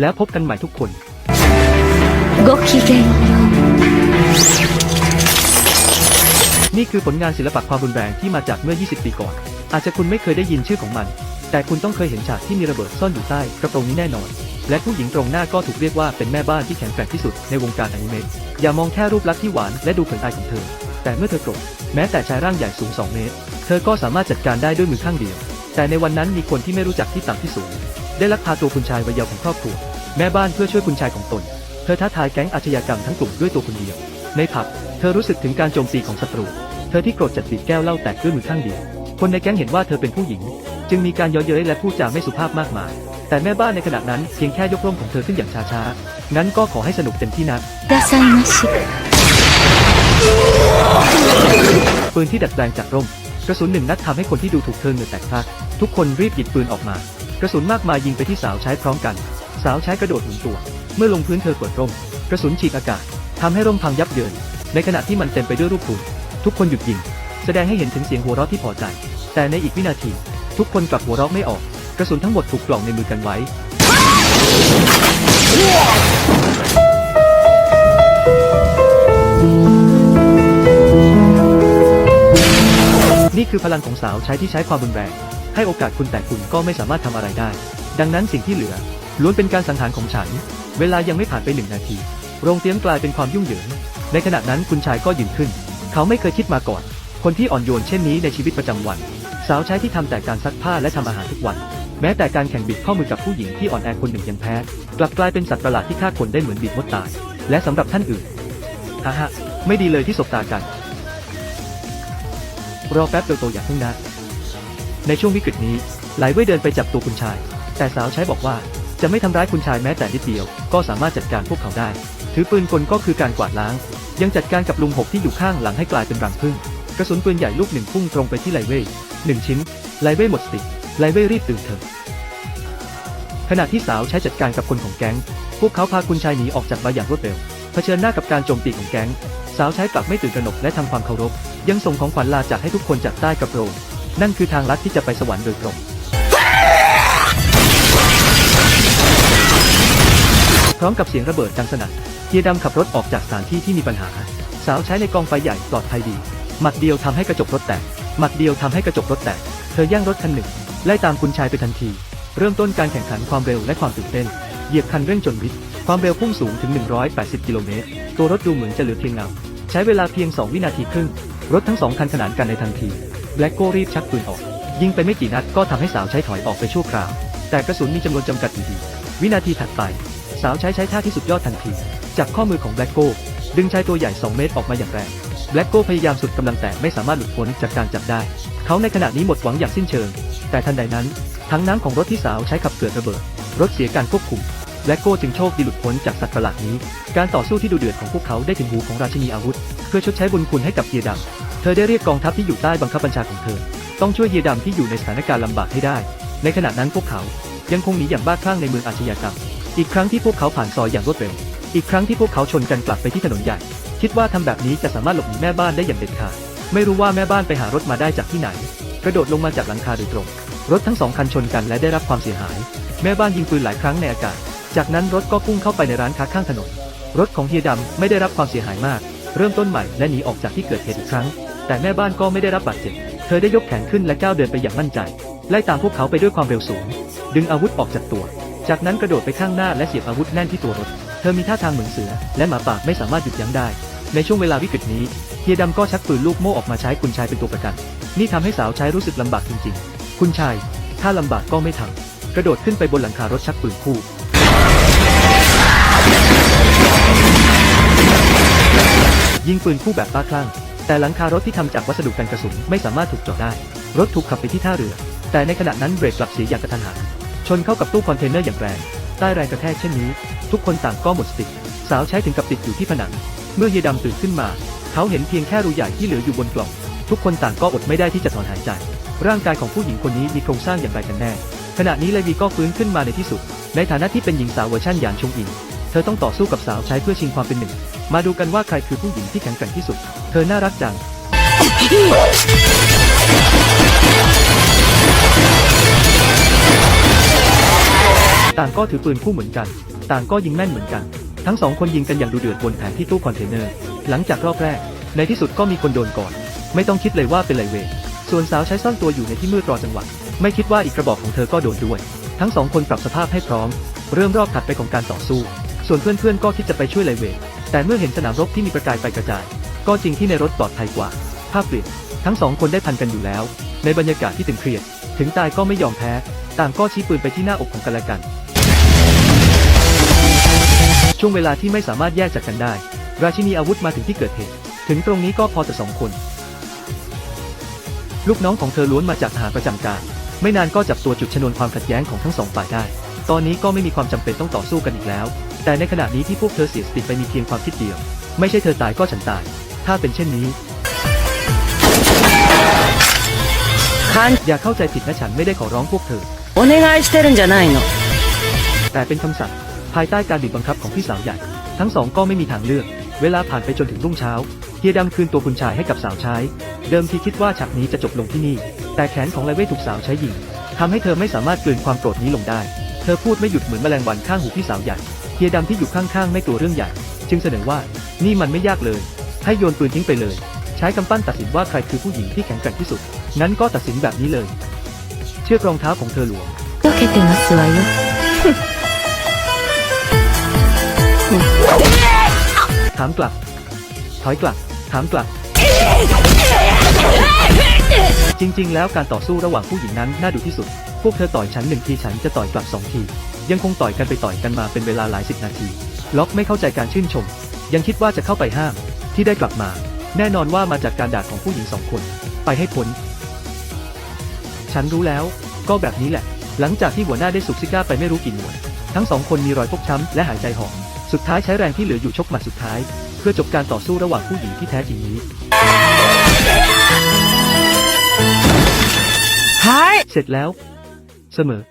แล้วพบกันใหม่ทุกคน ごきげんよう นี่คือผลงานศิลปะความรุนแรงที่มาจากเมื่อ 20 ปีก่อน อาจจะคุณไม่เคยได้ยินชื่อของมัน แต่คุณต้องเคยเห็นฉากที่มีระเบิดซ่อนอยู่ใต้กระโปรงนี้แน่นอน และผู้หญิงตรงหน้าก็ถูกเรียกว่าเป็นแม่บ้านที่แข็งแกร่งที่สุดในวงการอนิเมะ อย่ามองแค่รูปลักษณ์ที่หวานและดูเขินอายของเธอ แต่เมื่อเธอโกรธแม้แต่ชายร่างใหญ่สูง 2 เมตร เธอก็สามารถจัดการได้ด้วยมือข้างเดียว แต่ในวันนั้นมีคนที่ไม่รู้จักที่ต่ำที่สูง ได้ลักพาตัวคุณชายวัยเยาว์ของครอบครัว แม่บ้านเพื่อช่วยคุณชายของตน เธอท้าทายแก๊งอาชญากรรมทั้งกลุ่มด้วยตัวคนเดียว ในผับ เธอรู้สึกถึงการโจมตีของศัตรู เธอที่โกรธจัดบีบแก้วเหล้าแตกด้วยมือข้างเดียว คนในแก๊งเห็นว่าเธอเป็นผู้หญิง จึงมีการย้อนเย้ยและพูดจาไม่สุภาพมากมาย แต่แม่บ้านในขณะนั้นเพียงแค่ยกร่มของเธอขึ้นอย่างช้าๆนั้นก็ขอให้สนุกเต็มที่นักปืนที่ดัดแปลงจากร่มกระสุนหนึ่งนัดทำให้คนที่ดูถูกเธอเหงื่อแตกพักทุกคนรีบหยิบปืนออกมา ระสุนมากมายยิงไปที่สาวใช้พร้อมกัน สาวใช้กระโดดหมุนตัว เมื่อลงพื้นเธอเปิดร่ม กระสุนฉีกอากาศทำให้ร่มพังยับเยิน ในขณะที่มันเต็มไปด้วยรูปหุ่นทุกคนหยุดยิง แสดงให้เห็นถึงเสียงหัวเราะที่พอใจ แต่ในอีกวินาที ทุกคนกลับหัวเราะไม่ออก กระสุนทั้งหมดถูกกล่องในมือกันไว้นี่คือพลังของสาวใช้ที่ใช้ความรุนแรง ให้โอกาสคุณแต่คุณก็ไม่สามารถทำอะไรได้ ดังนั้นสิ่งที่เหลือ ล้วนเป็นการสังหารของฉัน เวลายังไม่ผ่านไปหนึ่งนาที โรงเตียมกลายเป็นความยุ่งเหยิง ในขณะนั้นคุณชายก็ยืนขึ้น เขาไม่เคยคิดมาก่อน คนที่อ่อนโยนเช่นนี้ในชีวิตประจำวัน สาวใช้ที่ทำแต่การซักผ้าและทำอาหารทุกวัน แม้แต่การแข่งบิดข้อมือกับผู้หญิงที่อ่อนแอคนหนึ่งยังแพ้ กลับกลายเป็นสัตว์ประหลาดที่ฆ่าคนได้เหมือนบิดมดตาย และสำหรับท่านอื่นฮ่าฮ่าไม่ดีเลยที่สบตากัน รอแป๊บเดียวโตอย่าเพิ่งนะ ในช่วงวิกฤตนี้ไหลเว่ยเดินไปจับตัวคุณชาย แต่สาวใช้บอกว่าจะไม่ทำร้ายคุณชายแม้แต่นิดเดียว ก็สามารถจัดการพวกเขาได้ ถือปืนกลก็คือการกวาดล้าง ยังจัดการกับลุงหกที่อยู่ข้างหลังให้กลายเป็นรังผึ้งกระสุนปืนใหญ่ลูกหนึ่งพุ่งตรงไปที่ไลเว่ยหนึ่งชิ้น ไลเว่ยหมดสติไลเว่ยรีบตื่นเถอะขณะที่สาวใช้จัดการกับคนของแก๊ง พวกเขาพาคุณชายหนีออกจากบาร์อย่างรวดเร็วเผชิญหน้ากับการโจมตีของแก๊ง สาวใช้กลับไม่ตื่นตระหนกและทำความเคารพ ยังส่งของขวัญลาจากให้ทุกคนจากใต้กระโปรง นั่นคือทางลัดที่จะไปสวรรค์โดยตรงพร้อมกับเสียงระเบิดดังสนั่นเฮียดำขับรถออกจากสถานที่ที่มีปัญหา สาวใช้ในกองไฟใหญ่ปลอดภัยดี หมัดเดียวทำให้กระจกรถแตก หมัดเดียวทำให้กระจกรถแตก เธอแย่งรถคันหนึ่ง ไล่ตามคุณชายไปทันที เริ่มต้นการแข่งขันความเร็วและความตื่นเต้น เหยียบคันเร่งจนวิทความเร็วพุ่งสูงถึง 180 กิโลเมตร ตัวรถดูเหมือนจะเหลือเพียงเงา ใช้เวลาเพียง 2 วินาทีครึ่ง รถทั้งสองคันขนานกันในทันที แบล็กโก้รีบชักปืนออก ยิงไปไม่กี่นัดก็ทำให้สาวใช้ถอยออกไปชั่วคราว แต่กระสุนมีจำนวนจำกัดอยู่ดี วินาทีถัดไป สาวใช้ใช้ท่าที่สุดยอดทันที จับข้อมือของแบล็กโก้ดึงชายตัวใหญ่ 2 เมตรออกมาอย่างแรงแบล็กโก้พยายามสุดกำลังแต่ไม่สามารถหลุดพ้นจากการจับได้ เขาในขณะนี้หมดหวังอย่างสิ้นเชิง แต่ทันใดนั้นทั้งน้ำของรถที่สาวใช้ขับเกิดระเบิด รถเสียการควบคุมแบล็กโก้จึงโชคดีหลุดพ้นจากสัตว์ประหลาดนี้ การต่อสู้ที่ดุเดือดของพวกเขาได้ถึงหูของราชินีอาวุธ เพื่อชดใช้บุญคุณให้กับเฮียดำเธอได้เรียกกองทัพที่อยู่ใต้บังคับบัญชาของเธอ ต้องช่วยเฮียดำที่อยู่ในสถานการณ์ลำบากให้ได้ ในขณะนั้นพวกเขายังคงหนีอย่างบ้าคลั่งในเมืองอาชญากรรม อีกครั้งที่พวกเขาผ่านซอยอย่างรวดเร็ว อีกครั้งที่พวกเขาชนกันกลับไปที่ถนนใหญ่ คิดว่าทำแบบนี้จะสามารถหลบหนีแม่บ้านได้อย่างเด็ดขาด ไม่รู้ว่าแม่บ้านไปหารถมาได้จากที่ไหน กระโดดลงมาจากหลังคาโดยตรง รถทั้งสองคันชนกันและได้รับความเสียหาย แม่บ้านยิงปืนหลายครั้งในอากาศ จากนั้นรถก็พุ่งเข้าไปในร้านค้าข้างถนน รถของเฮียดำไม่ได้รับความเสียหายมาก เริ่มต้นใหม่และหนีออกจากที่เกิดเหตุอีกครั้ง แต่แม่บ้านก็ไม่ได้รับบาดเจ็บ เธอได้ยกแขนขึ้นและก้าวเดินไปอย่างมั่นใจ ไล่ตามพวกเขาไปด้วยความเร็วสูง ดึงอาวุธออกจากตัว จากนั้นกระโดดไปข้างหน้าและเสียบอาวุธแน่นที่ตัวรถ เธอมีท่าทางเหมือนเสือ และหมาป่าไม่สามารถหยุดยั้งได้ ในช่วงเวลาวิกฤตนี้ เฮียดำก็ชักปืนลูกโม่ออกมาใช้คุณชายเป็นตัวประกัน นี่ทำให้สาวใช้รู้สึกลำบากจริงๆ คุณชาย ถ้าลำบากก็ไม่ทำกระโดดขึ้นไปบนหลังคารถชักปืนคู่ ยิงปืนคู่แบบบ้าคลั่ง แต่หลังคารถที่ทำจากวัสดุกันกระสุนไม่สามารถถูกเจาะได้ รถถูกขับไปที่ท่าเรือ แต่ในขณะนั้นเบรกกลับเสียอย่างกระทันหัน ชนเข้ากับตู้คอนเทนเนอร์อย่างแรง ใต้แรงกระแทกเช่นนี้ ทุกคนต่างก็หมดสติ สาวใช้ถึงกับติดอยู่ที่ผนัง เมื่อเฮียดำตื่นขึ้นมา เขาเห็นเพียงแค่รูใหญ่ที่เหลืออยู่บนกล่อง ทุกคนต่างก็อดไม่ได้ที่จะถอนหายใจ ร่างกายของผู้หญิงคนนี้มีโครงสร้างอย่างไรกันแน่ ขณะนี้เลวีก็ฟื้นขึ้นมาในที่สุด ในฐานะที่เป็นหญิงสาวเวอร์ชันหยานชงอิง เธอต้องต่อสู้กับสาวใช้เพื่อชิงความเป็นหนึ่ง มาดูกันว่าใครคือผู้หญิงที่แข็งแกร่งที่สุด เธอน่ารักจัง ต่างก็ถือปืนคู่เหมือนกัน ต่างก็ยิงแม่นเหมือนกัน ทั้งสองคนยิงกันอย่างดูเดือดบนแผนที่ตู้คอนเทนเนอร์ หลังจากรอบแรก ในที่สุดก็มีคนโดนก่อน ไม่ต้องคิดเลยว่าเป็นไลเว ส่วนสาวใช้ซ่อนตัวอยู่ในที่มืดรอจังหวะ ไม่คิดว่าอีกกระบอกของเธอก็โดนด้วย ทั้งสองคนปรับสภาพให้พร้อม เริ่มรอบถัดไปของการต่อสู้ ส่วนเพื่อนๆก็คิดจะไปช่วยไลเวทแต่เมื่อเห็นสนามรบที่มีประกายไฟกระจาย ก็จริงที่ในรถปลอดภัยกว่า ภาพเปลี่ยนทั้งสองคนได้พันกันอยู่แล้ว ในบรรยากาศที่ตึงเครียด ถึงตายก็ไม่ยอมแพ้ ต่างก็ชี้ปืนไปที่หน้าอกของกันและกัน ช่วงเวลาที่ไม่สามารถแยกจากกันได้ ราชินีอาวุธมาถึงที่เกิดเหตุ ถึงตรงนี้ก็พอแต่สองคน ลูกน้องของเธอล้วนมาจากทหารประจำการ ไม่นานก็จับตัวจุดชนวนความขัดแย้งของทั้งสองฝ่ายได้ ตอนนี้ก็ไม่มีความจำเป็นต้องต่อสู้กันอีกแล้ว แต่ในขณะนี้ที่พวกเธอเสียสติไปมีเพียงความคิดเดียว ไม่ใช่เธอตายก็ฉันตาย ถ้าเป็นเช่นนี้ 勘 อย่าเข้าใจผิดนะฉันไม่ได้ขอร้องพวกเธอ お願いしてるんじゃないの แต่เป็นคำสั่งภายใต้การบีบบังคับของพี่สาวใหญ่ ทั้งสองก็ไม่มีทางเลือก เวลาผ่านไปจนถึงรุ่งเช้าเฮียดำคืนตัวคุณชายให้กับสาวใช้ เดิมทีคิดว่าฉากนี้จะจบลงที่นี่ แต่แขนของไลเว่ถูกสาวใช้ยิงทำให้เธอไม่สามารถกลืนความโกรธนี้ลงได้ เธอพูดไม่หยุดเหมือนแมลงวันข้างหูพี่สาวใหญ่ เฮียดำที่อยู่ข้างๆ ไม่กลัวเรื่องใหญ่ จึงเสนอว่า นี่มันไม่ยากเลย ให้โยนปืนทิ้งไปเลย ใช้กำปั้นตัดสินว่าใครคือผู้หญิงที่แข็งแกร่งที่สุด งั้นก็ตัดสินแบบนี้เลย เชือกรองเท้าของเธอหลวมก็แค่เต็มสวยถามกลับ ถอยกลับ ถามกลับ จริงๆ แล้วการต่อสู้ระหว่างผู้หญิงนั้นน่าดูที่สุด พวกเธอต่อยฉันหนึ่งทีฉันจะต่อยกลับสองที ยังคงต่อยกันไปต่อยกันมาเป็นเวลาหลายสิบนาที ล็อกไม่เข้าใจการชื่นชม ยังคิดว่าจะเข้าไปห้าม ที่ได้กลับมา แน่นอนว่ามาจากการด่าของผู้หญิงสองคน ไปให้พ้น ฉันรู้แล้ว ก็แบบนี้แหละ หลังจากที่หัวหน้าได้สุกซิก้าไปไม่รู้กี่หน่วย ทั้งสองคนมีรอยฟกช้ำและหายใจหอบ สุดท้ายใช้แรงที่เหลืออยู่ชกหมัดสุดท้าย เพื่อจบการต่อสู้ระหว่างผู้หญิงที่แท้จริงนี้はいเสร็จแล้ว เสมอ